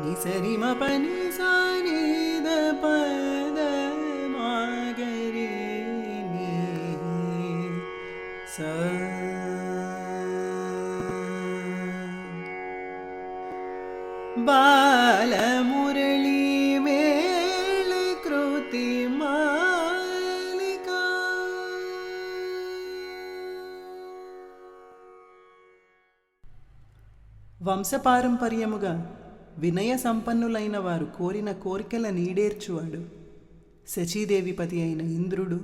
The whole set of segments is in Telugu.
നിസരിമ പനി സാനീത പദമാകരി സ ബാലമു వంశపారంపర్యముగా వినయ సంపన్నులైన వారు కోరిన కోరికల నీడేర్చువాడు. శచీదేవిపతి అయిన ఇంద్రుడు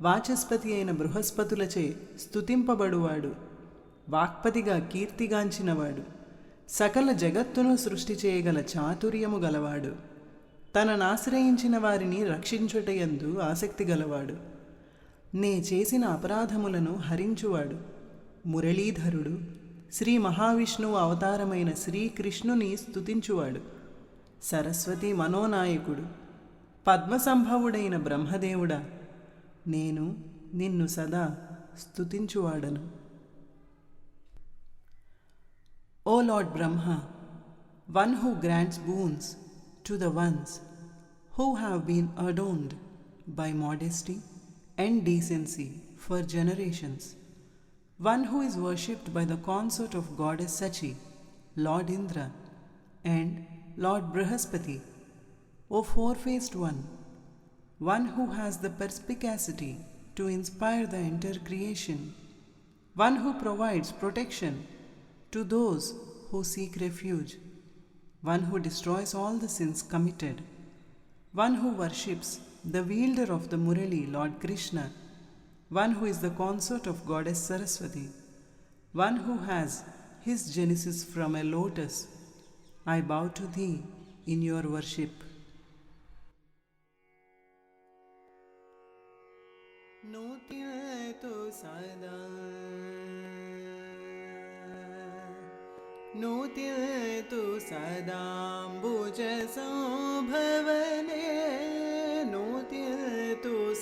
వాచస్పతి అయిన బృహస్పతులచే స్తుతింపబడువాడు. వాక్పతిగా కీర్తిగాంచినవాడు సకల జగత్తును సృష్టి చేయగల చాతుర్యము గలవాడు. తననాశ్రయించిన వారిని రక్షించుటయందు ఆసక్తి గలవాడు. నే చేసిన అపరాధములను హరించువాడు. మురళీధరుడు శ్రీ మహావిష్ణువు అవతారమైన శ్రీకృష్ణుని స్తుతించువాడు. సరస్వతి మనోనాయకుడు. పద్మసంభవుడైన బ్రహ్మదేవుడా నేను నిన్ను సదా స్తుతించువాడను. O lord Brahma one who grants boons to the ones who have been adorned by modesty and decency for generations. One who is worshipped by the consort of Goddess Sachi, Lord Indra, and Lord Brihaspati, O four faced one, one who has the perspicacity to inspire the entire creation, one who provides protection to those who seek refuge, one who destroys all the sins committed, one who worships the wielder of the Murali, Lord Krishna, one who is the consort of Goddess Saraswati, one who has his genesis from a lotus. I bow to thee in your worship. नोत्यतु सदा नोत्यतु सदाम्बुजसंभवने नोत्यतु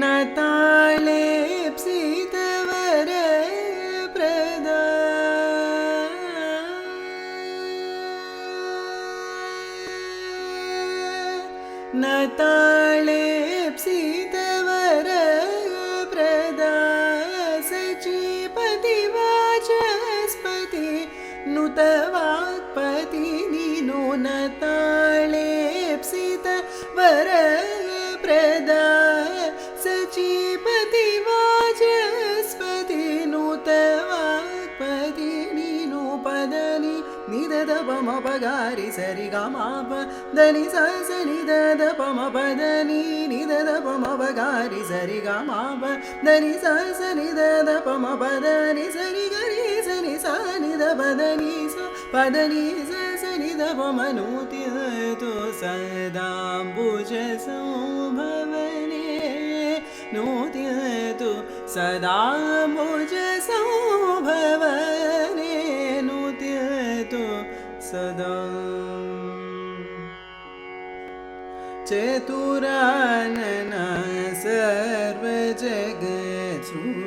न ताळेप्सितवर प्रदा न ताळेप्सितवर प्रदा सचीपति नुतवाक्पति మపగారి సరిగా మాప దని సని దద పమ పదని ని దద పమ పగారి సరిగా మాప దని సని దద పమ పదని సరి గరి సని సని ద పదని స పదని సని ద పమనూతి తో సదాంబుజ సంభవనే నూతి తో సదాంబుజ సంభవ चेतुरान सर् चतुराश्रितरक्षण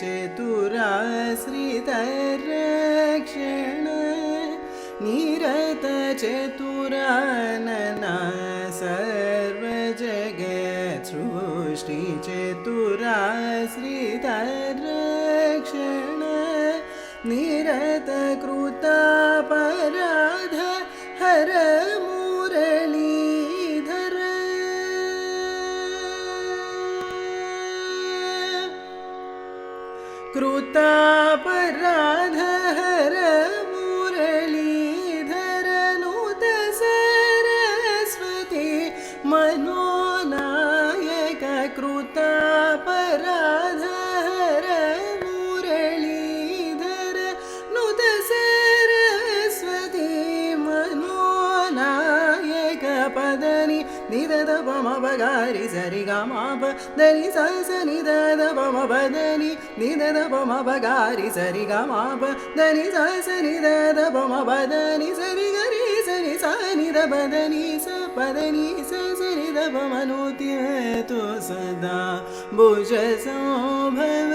चेश्री धरक्षण निरत चे तु सर्वज निरत कृता कृतापराधहर मुरलीधरनुत सरस्वती मनोनायक कृतापरा ప మ ప గ రి స రి గ మ ప ద ని స స ని ద ద ప మ ప ద ని ని ద ద ప మ ప గ రి స రి గ మ ప ద ని స స ని ద ద ప మ ప ద ని స రి గ రి స ని స ని ద ప ద ని స ప ద ని స స ని ద ప మ ను తి తు సదా భుజ సౌభవనే